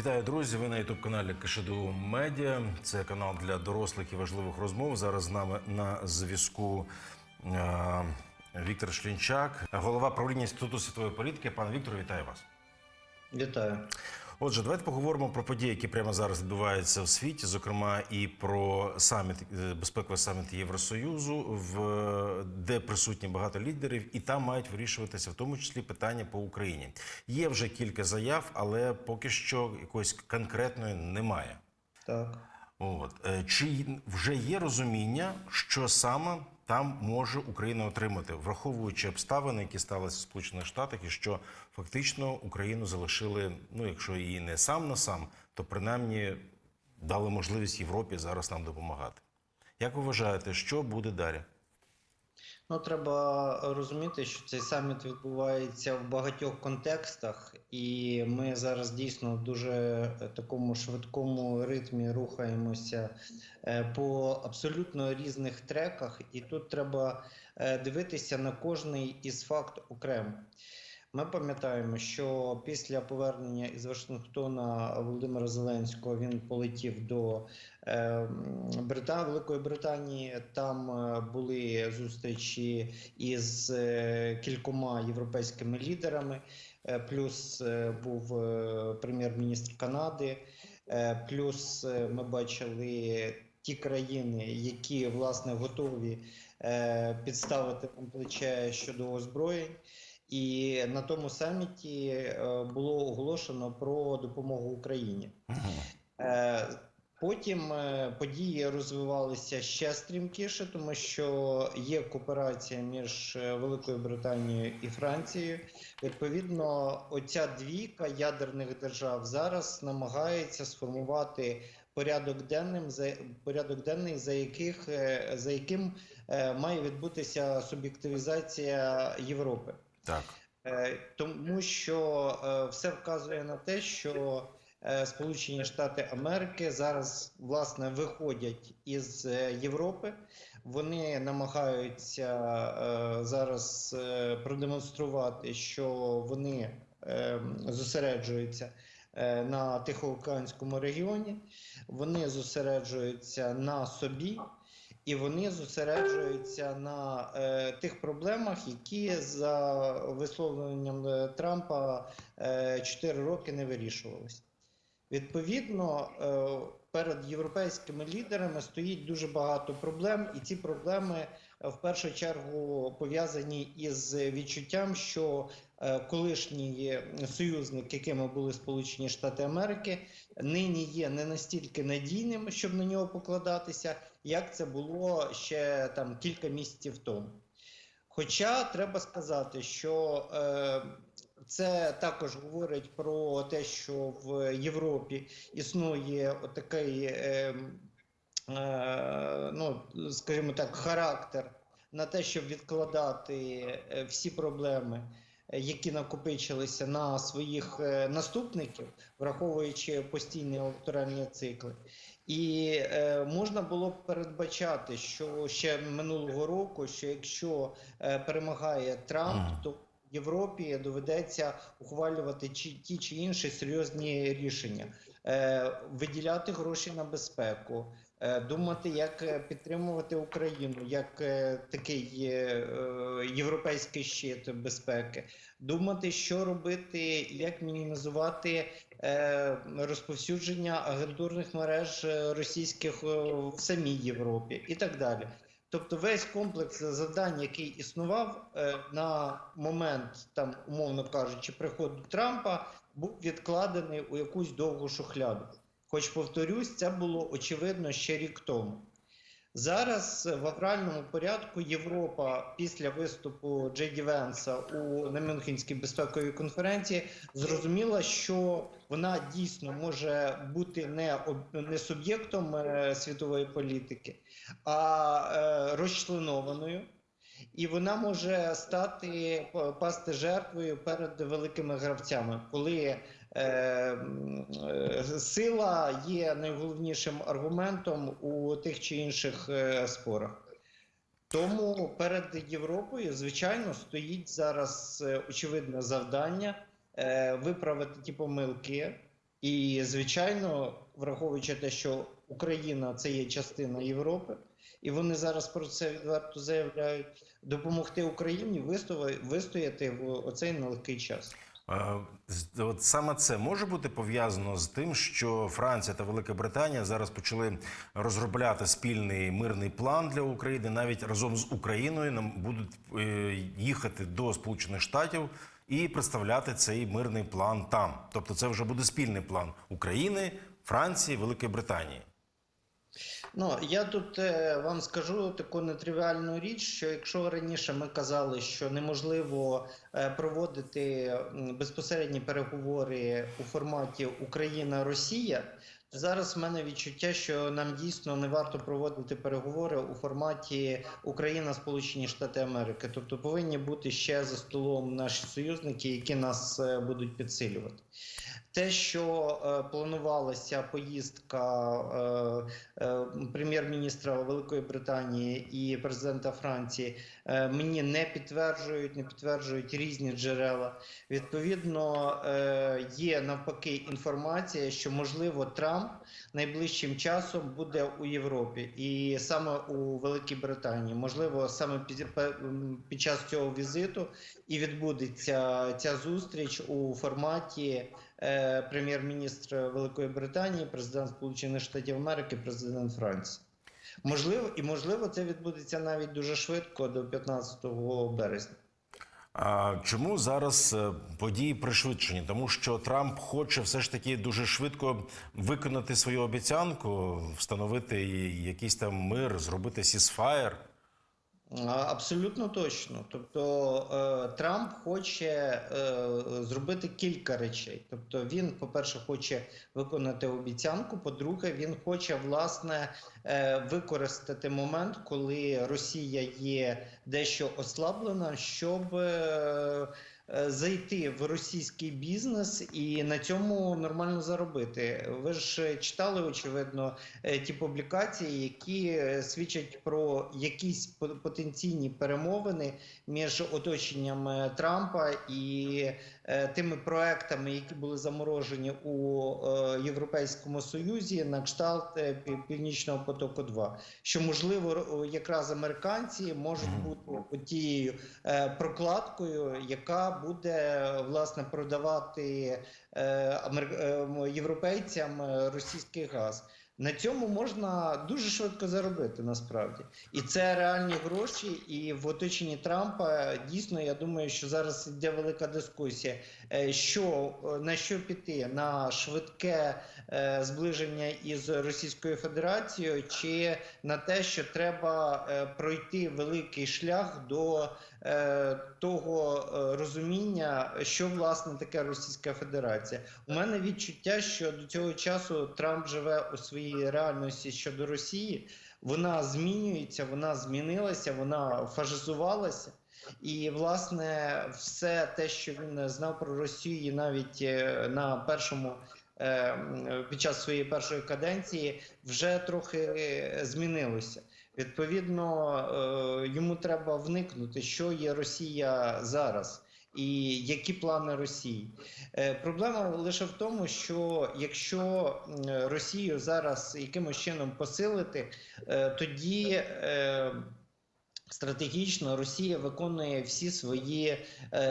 Вітаю, друзі! Ви на ютуб каналі Кишиду Медіа. Це канал для дорослих і важливих розмов. Зараз з нами на зв'язку е, Віктор Шлінчак, голова правління інституту світової політики. Пане Вікторе, вітаю вас. Вітаю. Отже, давайте поговоримо про події, які прямо зараз відбуваються в світі, зокрема і про саміт е, безпековий саміт Євросоюзу, в де присутні багато лідерів, і там мають вирішуватися в тому числі питання по Україні. Є вже кілька заяв, але поки що якоїсь конкретної немає. Так. От Е, чи вже є розуміння, що саме там може Україна отримати, враховуючи обставини, які сталися в Сполучених Штатах, і що фактично Україну залишили, ну якщо її не сам на сам, то принаймні дали можливість Європі зараз нам допомагати. Як ви вважаєте, що буде далі? Ну, треба розуміти, що цей саміт відбувається в багатьох контекстах, і ми зараз дійсно в дуже е, такому швидкому ритмі рухаємося е, по абсолютно різних треках, і тут треба е, дивитися на кожний із факт окремо. Ми пам'ятаємо, що після повернення із Вашингтона Володимира Зеленського він полетів до е, Брита... Великої Британії. Там е, були зустрічі із е, кількома європейськими лідерами. Плюс був прем'єр-міністр Канади, плюс ми бачили ті країни, які власне готові підставити плече щодо озброєнь. І на тому саміті е, було оголошено про допомогу Україні. Е, Потім е, події розвивалися ще стрімкіше, тому що є кооперація між Великою Британією і Францією. Відповідно, оця двійка ядерних держав зараз намагається сформувати порядок денним за порядок денний, за яких за яким має відбутися суб'єктивізація Європи. Так. Е, Тому що е, все вказує на те, що е, Сполучені Штати Америки зараз власне виходять із Європи. Вони намагаються зараз продемонструвати, що вони зосереджуються на Тихоокеанському регіоні, вони зосереджуються на собі. І вони зосереджуються на е, тих проблемах, які за висловленням е, Трампа е, 4 роки не вирішувалися. Відповідно, е, перед європейськими лідерами стоїть дуже багато проблем, і ці проблеми в першу чергу пов'язані із відчуттям, що колишній союзник, якими були Сполучені Штати Америки, нині є не настільки надійним, щоб на нього покладатися, як це було ще там кілька місяців тому. Хоча треба сказати, що е, це також говорить про те, що в Європі існує отакий, е, е, ну скажімо так, характер на те, щоб відкладати е, всі проблеми, е, які накопичилися на своїх е, наступників, враховуючи постійні електоральні цикли. І е, можна було б передбачати, що ще минулого року, що якщо е, перемагає Трамп, то Європі доведеться ухвалювати чи ті чи інші серйозні рішення, е, виділяти гроші на безпеку, думати, як е, підтримувати Україну як е, такий е, е, європейський щит безпеки, думати, що робити, як мінімізувати е, розповсюдження агентурних мереж е, російських е, в самій Європі і так далі. Тобто весь комплекс завдань, який існував е, на момент, там, умовно кажучи, приходу Трампа, був відкладений у якусь довгу шухляду. Хоч повторюсь, це було очевидно ще рік тому. Зараз е, в авральному порядку Європа після виступу Джей Венса у на Мюнхенській безпековій конференції зрозуміла, що вона дійсно може бути не, не суб'єктом е, світової політики, а е, розчленованою. І вона може стати пасти жертвою перед великими гравцями, коли е, е, сила є найголовнішим аргументом у тих чи інших е, спорах. Тому перед Європою, звичайно, стоїть зараз е, очевидне завдання е, виправити ті помилки, І, звичайно, враховуючи те, що Україна це є частина Європи, і вони зараз про це відверто заявляють, допомогти Україні вистояти в оцей нелегкий час. Е, От саме це може бути пов'язано з тим, що Франція та Велика Британія зараз почали розробляти спільний мирний план для України. Навіть разом з Україною нам будуть е, їхати до Сполучених Штатів і представляти цей мирний план там. Тобто, це вже буде спільний план України, Франції, Великої Британії. Ну я тут е, вам скажу таку нетривіальну річ, що якщо раніше ми казали, що неможливо е, проводити безпосередні переговори у форматі Україна-Росія, то зараз в мене відчуття, що нам дійсно не варто проводити переговори у форматі Україна-Сполучені Штати Америки. Тобто повинні бути ще за столом наші союзники, які нас е, будуть підсилювати. Те, що е, планувалася поїздка е, е, прем'єр-міністра Великої Британії і президента Франції, е, мені не підтверджують, не підтверджують різні джерела. Відповідно, е, є навпаки інформація, що можливо Трамп найближчим часом буде у Європі, і саме у Великій Британії. Можливо, саме під, під час цього візиту і відбудеться ця зустріч у форматі прем'єр-міністр Великої Британії, президент Сполучених Штатів Америки, президент Франції. Можливо, і можливо, це відбудеться навіть дуже швидко до 15 березня. А чому зараз е, події пришвидшені? Тому що Трамп хоче все ж таки дуже швидко виконати свою обіцянку, встановити якийсь там мир, зробити сісфаєр. Абсолютно точно. Тобто е, Трамп хоче е, зробити кілька речей. Тобто, він, по-перше, хоче виконати обіцянку. По-друге, він хоче власне е, використати момент, коли Росія є дещо ослаблена, щоб зайти в російський бізнес і на цьому нормально заробити. Ви ж читали очевидно е, ті публікації, які е, свідчать про якісь по- потенційні перемовини між оточенням е, Трампа і е, тими проектами, які були заморожені у е, Європейському Союзі на кшталт е, Північного потоку 2 Що можливо р- американці можуть бути тією е, прокладкою, яка буде власне продавати е, е, європейцям е, російський газ. На цьому можна дуже швидко заробити насправді, і це реальні гроші. І в оточенні Трампа дійсно я думаю, що зараз йде велика дискусія, е, що е, на що піти на швидке е, зближення із Російською Федерацією, чи на те, що треба пройти великий шлях до того е, розуміння, що власне таке Російська Федерація. У мене відчуття, що до цього часу Трамп живе у своїй реальності щодо Росії. Вона змінюється, вона змінилася, вона фашизувалася. І власне все те, що він знав про Росію, навіть е, на першому е, під час своєї першої каденції, вже трохи змінилося. Відповідно, е, йому треба вникнути, що є Росія зараз. І які плани Росії? Е, Проблема лише в тому, що якщо Росію зараз якимось чином посилити, е, тоді стратегічно Росія виконує всі свої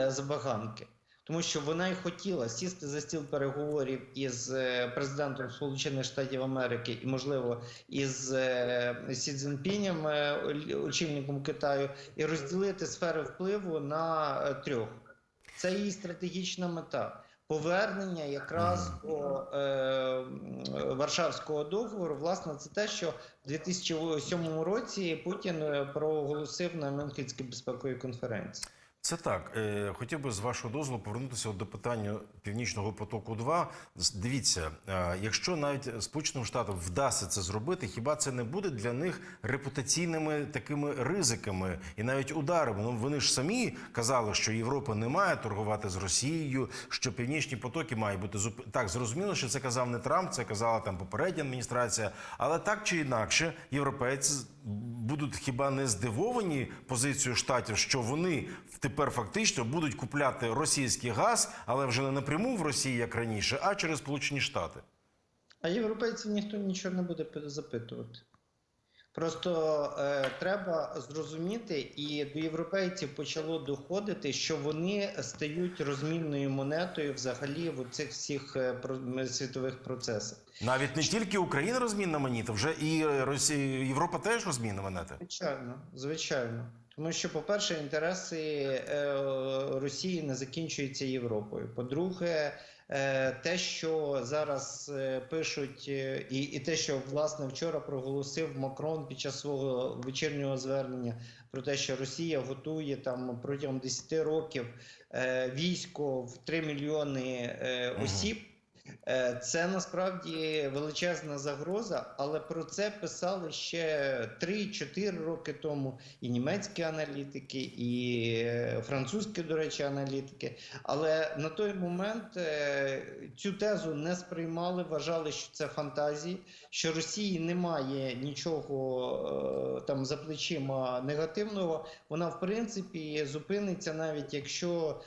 забаганки. Тому що вона й хотіла сісти за стіл переговорів із е, президентом Сполучених Штатів Америки і, можливо, із е, Сі Цзіньпінем, е, очільником Китаю, і розділити сфери впливу на трьох. Це її стратегічна мета. Повернення якраз до е, Варшавського договору, власне, це те, що в 2007 році Путін проголосив на Мюнхенській безпековій конференції. Це так. Е, Хотів би з вашого дозволу повернутися до питання Північного потоку. 2 Дивіться, е, якщо навіть Сполученим Штатам вдасться це зробити, хіба це не буде для них репутаційними такими ризиками і навіть ударами? Ну вони ж самі казали, що Європа не має торгувати з Росією, що північні потоки мають бути зуп... Так, зрозуміло, що це казав не Трамп, це казала там попередня адміністрація, але так чи інакше, європейці будуть хіба не здивовані позицією штатів, що вони в тепер фактично будуть купляти російський газ, але вже не напряму в Росії, як раніше, а через Сполучені Штати. А європейців ніхто нічого не буде запитувати. Просто е, треба зрозуміти, і до європейців почало доходити, що вони стають розмінною монетою взагалі в цих всіх е, світових процесах. Навіть не тільки Україна розмінна монета, вже і Росія, Європа теж розмінна монета. Звичайно, звичайно. Тому що, по-перше, інтереси е, Росії не закінчуються Європою. По-друге, е, те, що зараз е, пишуть, е, і, і те, що власне вчора проголосив Макрон під час свого вечірнього звернення про те, що Росія готує там протягом 10 років е, військо в 3 мільйони е, осіб. Е, Це насправді величезна загроза, але про це писали ще 3-4 роки тому і німецькі аналітики, і е, французькі, до речі, аналітики. Але на той момент е, цю тезу не сприймали, вважали, що це фантазії, що Росії немає нічого там за плечима негативного. Вона в принципі зупиниться навіть якщо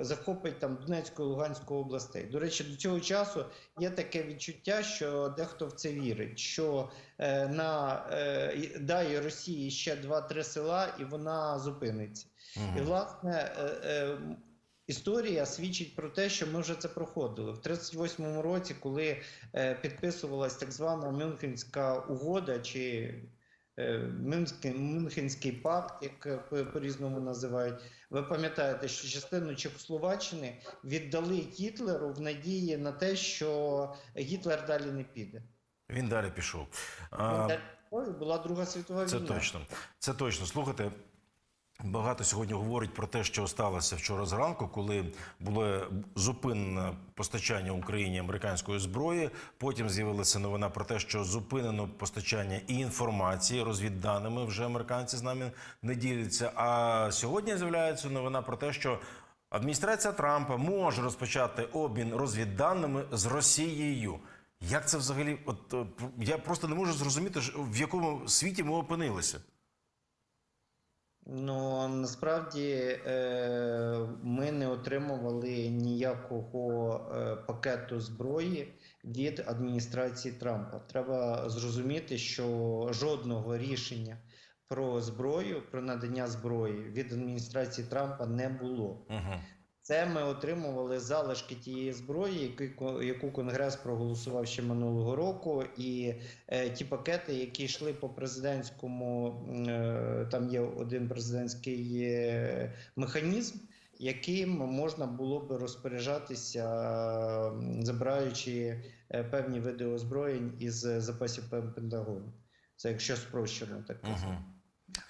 захопить там Донецьку і Луганську областей. До речі, до цього часу є таке відчуття, що дехто в це вірить. Що е, на е, дай Росії ще 2-3 села, і вона зупиниться. І власне. Е, е, Історія свідчить про те, що ми вже це проходили в 38-му році, коли е, підписувалась так звана Мюнхенська угода чи Мюнхенський, Мюнхенський пакт, як е, по- по-різному називають. Ви пам'ятаєте, що частину Чехословаччини віддали Гітлеру в надії на те, що Гітлер далі не піде. Він далі пішов. Він далі була Друга світова Це війна. точно. Це точно. Слухайте. Багато сьогодні говорить про те, що сталося вчора зранку, коли було зупинено постачання Україні американської зброї. Потім з'явилася новина про те, що зупинено постачання і інформації розвідданими. Вже американці з нами не діляться. А сьогодні з'являється новина про те, що адміністрація Трампа може розпочати обмін розвідданими з Росією. Як це взагалі? От е, я просто не можу зрозуміти, в якому світі ми опинилися. Ну насправді е, ми не отримували ніякого е, пакету зброї від адміністрації Трампа. Треба зрозуміти, що жодного рішення про зброю, про надання зброї від адміністрації Трампа не було. Угу. Це ми отримували залишки тієї зброї, яку, Конгрес проголосував ще минулого року, і е, ті пакети, які йшли по президентському, е, там є один президентський е, механізм, яким можна було би розпоряджатися, забираючи е, певні види озброєнь із запасів Пентагону. Це якщо спрощено так. Угу.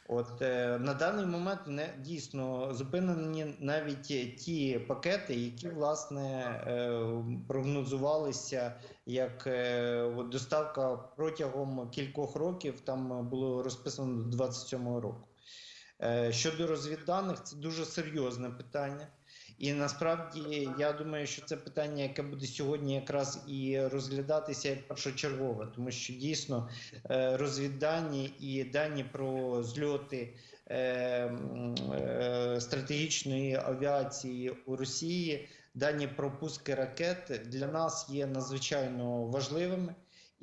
От е, на даний момент не дійсно зупинені навіть ті пакети, які власне е, прогнозувалися як е, доставка протягом кількох років. Там було розписано до 27-го року. Щодо розвідданих, це дуже серйозне питання. І насправді я думаю, що це питання, яке буде сьогодні якраз і розглядатися як першочергове, тому що дійсно е, розвіддані і дані про зльоти е, е, стратегічної авіації у Росії, дані про пуски ракет для нас є надзвичайно важливими.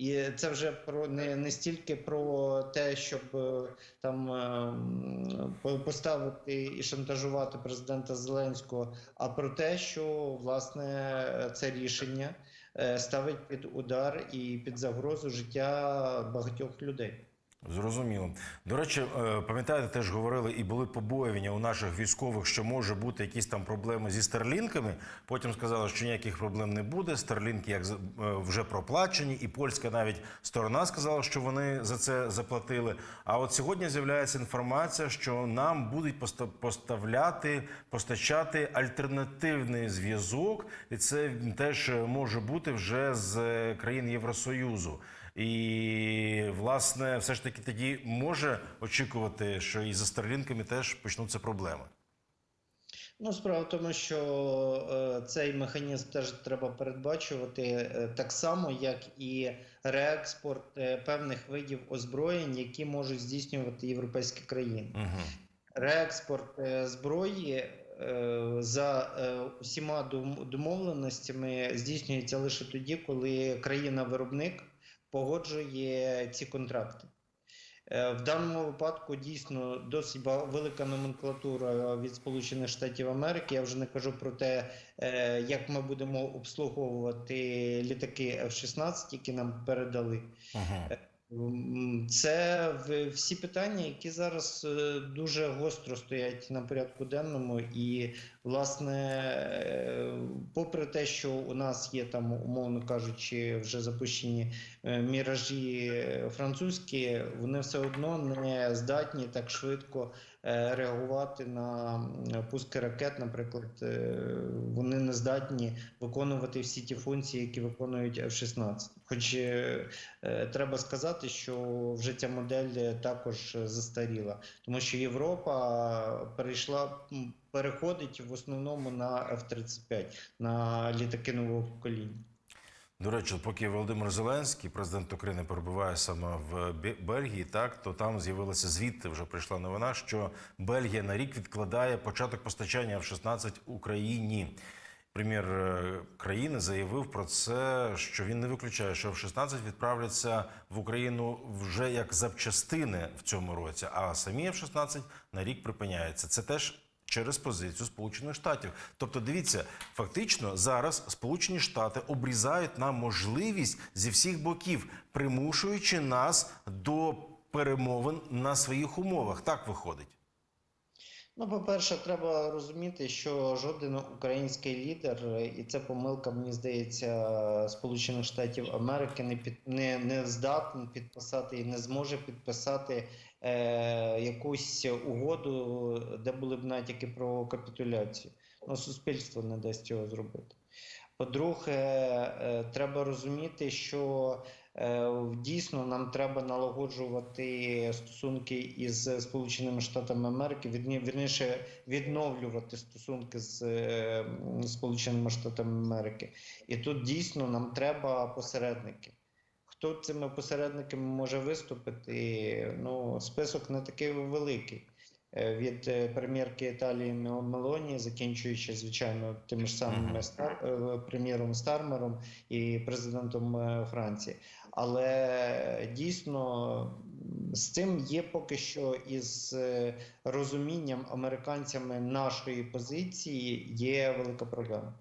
І це вже про не, не стільки про те, щоб е, там е, м, по- поставити і шантажувати президента Зеленського, а про те, що власне це рішення е, ставить під удар і під загрозу життя багатьох людей. Зрозуміло. До речі, е, пам'ятаєте, теж говорили і були побоювання у наших військових, що може бути якісь там проблеми зі старлінками. Потім сказали, що ніяких проблем не буде. Старлінки як е, вже проплачені, і польська навіть сторона сказала, що вони за це заплатили. А от сьогодні з'являється інформація, що нам будуть поста- поставляти, постачати альтернативний зв'язок, і це теж може бути вже з е, країн Євросоюзу. І власне, все ж таки тоді може очікувати, що і за старлінками теж почнуться проблеми. Ну, справа в тому, що е, цей механізм теж треба передбачувати е, так само, як і реекспорт е, певних видів озброєнь, які можуть здійснювати європейські країни. Угу. реекспорт е, зброї е, за е, усіма домовленостями здійснюється лише тоді, коли країна-виробник погоджує ці контракти. Е, В даному випадку дійсно досить велика номенклатура від Сполучених Штатів Америки. Я вже не кажу про те, е, як ми будемо обслуговувати літаки F-16, які нам передали. Угу. М, Це всі питання, які зараз е, дуже гостро стоять на порядку денному, і власне, е, попри те, що у нас є там, умовно кажучи, вже запущені е, міражі французькі, вони все одно не здатні так швидко е, реагувати на пуски ракет. Наприклад, вони не здатні виконувати всі ті функції, які виконують F-16. Хоч Треба сказати, що вже ця модель також застаріла, тому що Європа перейшла переходить в основному на F-35, на літаки нового покоління. До речі, поки Володимир Зеленський, президент України, перебуває саме в Бе- Бельгії, так то там з'явилася звідти. Вже прийшла новина, що Бельгія на рік відкладає початок постачання F-16 Україні. Прем'єр е, країни заявив про це, що він не виключає, що F-16 відправляться в Україну вже як запчастини в цьому році, а самі F-16 на рік припиняються. Це теж через позицію Сполучених Штатів. Тобто, дивіться, фактично зараз Сполучені Штати обрізають нам можливість зі всіх боків, примушуючи нас до перемовин на своїх умовах. Так виходить. Ну, по-перше, треба розуміти, що жоден український лідер, і це помилка, мені здається, Сполучених Штатів Америки не під не, не здатен підписати і не зможе підписати е, якусь угоду, де були б натяки про капітуляцію. Ну, суспільство не дасть цього зробити. По-друге, е, треба розуміти, що е, дійсно нам треба налагоджувати стосунки із Сполученими Штатами Америки, вірні- вірніше відновлювати стосунки з е, Сполученими Штатами Америки. І тут дійсно нам треба посередники. Хто цими посередниками може виступити? Ну, список не такий великий. Е, Від е, прем'єрки Італії Мел- Мелоні, закінчуючи, звичайно, тим ж самим Стар, е, прем'єром Стармером і президентом Франції. Але дійсно з цим є поки що із розумінням американцями нашої позиції є велика проблема.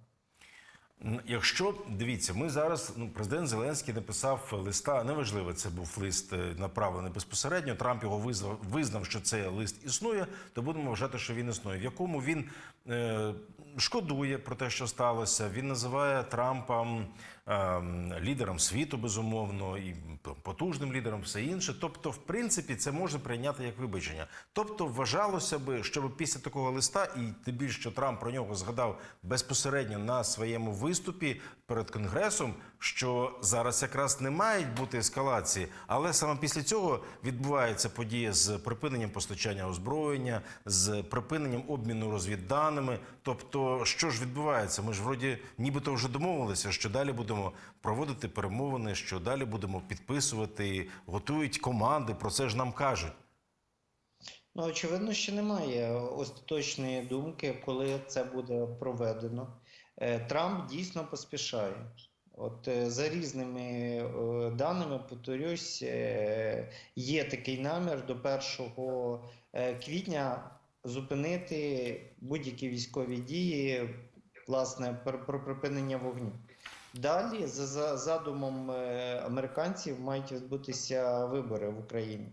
Якщо дивіться, ми зараз ну, президент Зеленський написав листа. Неважливо, це був лист е, направлений безпосередньо. Трамп його визнав, визнав, що цей лист існує. То будемо вважати, що він існує. В якому він е, шкодує про те, що сталося. Він називає Трампа м, ем, лідером світу, безумовно, і потужним лідером, все інше. Тобто, в принципі, це можна прийняти як вибачення. Тобто, вважалося би, щоб після такого листа, і тим більше, що Трамп про нього згадав безпосередньо на своєму виступі перед конгресом, що зараз якраз не мають бути ескалації, але саме після цього відбувається подія з припиненням постачання озброєння, з припиненням обміну розвідданими. Тобто, що ж відбувається? Ми ж вроді нібито вже домовилися, що далі будемо проводити перемовини, що далі будемо підписувати, готують команди. Про це ж нам кажуть. Ну, очевидно, що немає остаточної думки, коли це буде проведено. Е, Трамп дійсно поспішає. От е, за різними е, даними, повторюсь, є такий намір до 1 е, квітня зупинити будь-які військові дії, власне, про, припинення вогню. Далі, за, за задумом американців, мають відбутися вибори в Україні.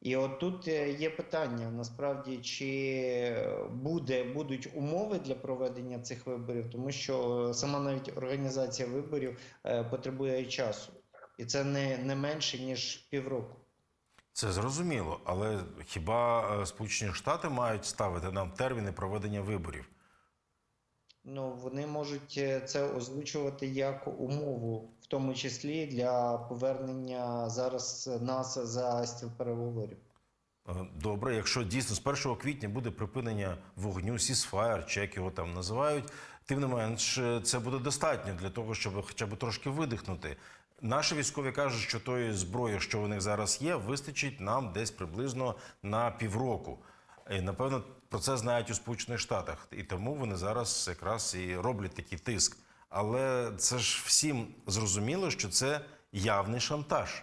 І от тут е, є питання насправді, чи буде, будуть умови для проведення цих виборів, тому що сама навіть організація виборів е, потребує часу, і це не, не менше ніж півроку. Це зрозуміло, але хіба е, Сполучені Штати мають ставити нам терміни проведення виборів? Ну вони можуть е, це озвучувати як умову, в тому числі для повернення зараз нас за стіл переговорів. Е, Добре, якщо дійсно з 1 квітня буде припинення вогню, сісфаєр, чи як його там називають, тим не менш е, це буде достатньо для того, щоб хоча б трошки видихнути. Наші військові кажуть, що тої зброї, що у них зараз є, вистачить нам десь приблизно на півроку. І напевно про це знають у Сполучених Штатах, і тому вони зараз якраз і роблять такий тиск. Але це ж всім зрозуміло, що це явний шантаж.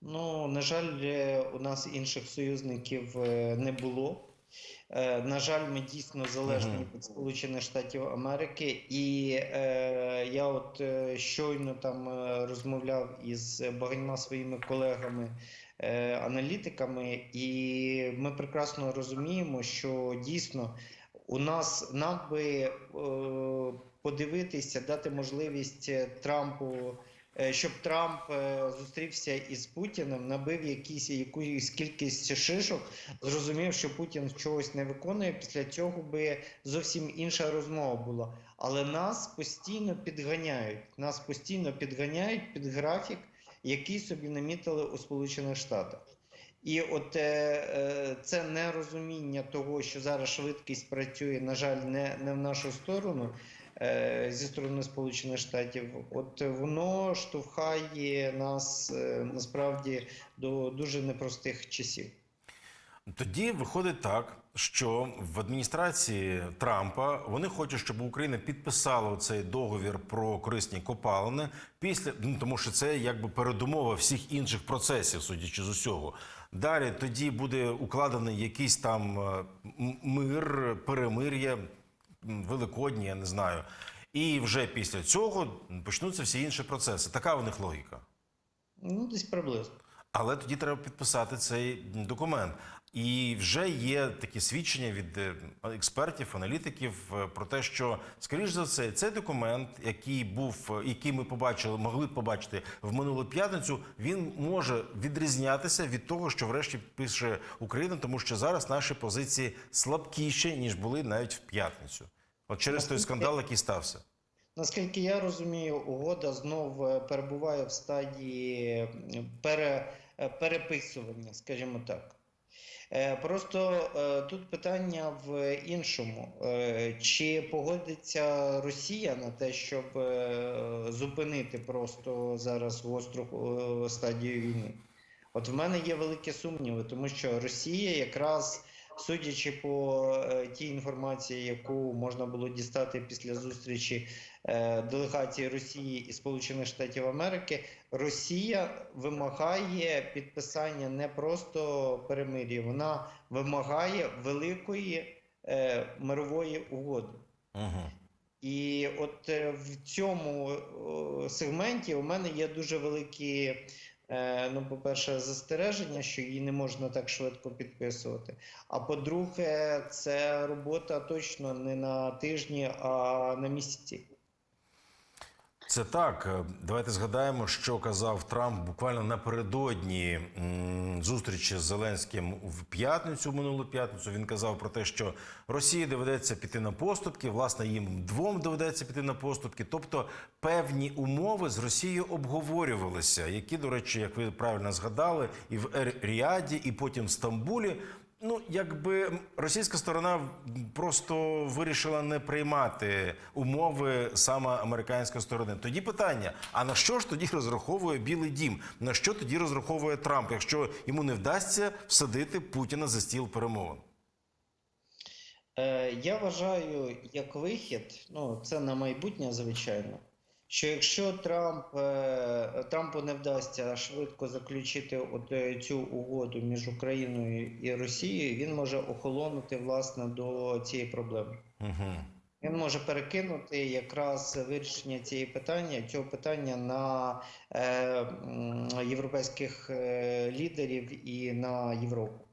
Ну, на жаль, е, у нас інших союзників е, не було. Е, На жаль, ми дійсно залежні Мгм. від Сполучених Штатів Америки, і е, я от е, щойно там е, розмовляв із багатьма своїми колегами. е, Аналітиками, і ми прекрасно розуміємо, що дійсно у нас нам би е, подивитися, дати можливість Трампу щоб Трамп е, зустрівся із Путіним, набив якісь якусь кількість шишок, зрозумів, що Путін чогось не виконує. Після цього би зовсім інша розмова була. Але нас постійно підганяють. Нас постійно підганяють під графік, який собі намітили у Сполучених Штатах. І от е, е, це нерозуміння того, що зараз швидкість працює, на жаль, не, не в нашу сторону е, зі сторони Сполучених Штатів, от воно штовхає нас е, насправді до дуже непростих часів. Тоді виходить так, що в адміністрації Трампа вони хочуть, щоб Україна підписала цей договір про корисні копалини після ну тому, що це якби передумова всіх інших процесів, судячи з усього. Далі тоді буде укладений якийсь там е, мир, перемир'я, великодні, я не знаю. І вже після цього почнуться всі інші процеси. Така в них логіка. Ну, десь приблизно. Але тоді треба підписати цей документ. І вже є такі свідчення від е, експертів, аналітиків е, про те, що скоріш за все, цей документ, який був, е, який ми побачили, могли б побачити в минулу п'ятницю, він може відрізнятися від того, що врешті пише Україна, тому що зараз наші позиції слабкіші ніж були навіть в п'ятницю. От через той скандал, який стався. Наскільки я розумію, угода знов е, перебуває в стадії пере, е, переписування, скажімо так. Е, Просто тут питання в іншому: чи погодиться Росія на те, щоб зупинити просто зараз гостру стадію війни? От в мене є великі сумніви, тому що Росія якраз. Судячи по е, тій інформації, яку можна було дістати після зустрічі е, делегації Росії і Сполучених Штатів Америки, Росія вимагає підписання не просто перемир'я, вона вимагає великої е, мирової угоди. Угу. І от в цьому сегменті у мене є дуже великі, ну, по-перше, застереження, що її не можна так швидко підписувати. А по-друге, це робота точно не на тижні, а на місяці. Це так. Е, Давайте згадаємо, що казав Трамп буквально напередодні зустрічі з Зеленським в п'ятницю, минулу п'ятницю. Він казав про те, що Росії доведеться піти на поступки. Власне, їм двом доведеться піти на поступки. Тобто певні умови з Росією обговорювалися, які, до речі, як ви правильно згадали, і в Ер-Ріаді, і потім в Стамбулі. Ну, якби російська сторона просто вирішила не приймати умови саме американської сторони. Тоді питання: а на що ж тоді розраховує Білий Дім? На що тоді розраховує Трамп, якщо йому не вдасться всадити Путіна за стіл перемовин? Е, Я вважаю, як вихід, ну це на майбутнє, звичайно. Що якщо Трамп е, Трампу не вдасться швидко заключити от е, цю угоду між Україною і Росією, він може охолонути власне до цієї проблеми. Угу. Він може перекинути якраз вирішення цієї питання, цього питання на е, європейських е, лідерів і на Європу.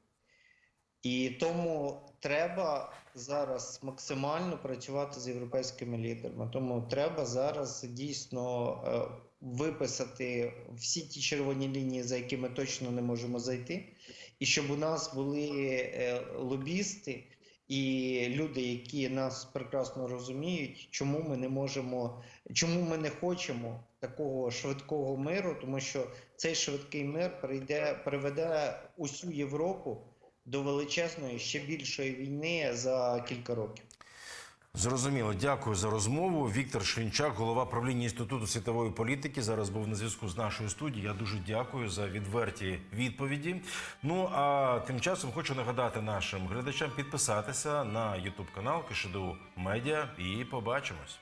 І тому треба зараз максимально працювати з європейськими лідерами. Тому треба зараз дійсно е, виписати всі ті червоні лінії, за які ми точно не можемо зайти, і щоб у нас були е, лобісти і люди, які нас прекрасно розуміють, чому ми не можемо, чому ми не хочемо такого швидкого миру, тому що цей швидкий мир прийде, приведе усю Європу до величезної ще більшої війни за кілька років. Зрозуміло, дякую за розмову. Віктор Шлінчак, голова правління інституту світової політики, зараз був на зв'язку з нашою студією. Я дуже дякую за відверті відповіді. Ну а тим часом хочу нагадати нашим глядачам підписатися на Ютуб канал Кишиду Медіа і побачимось.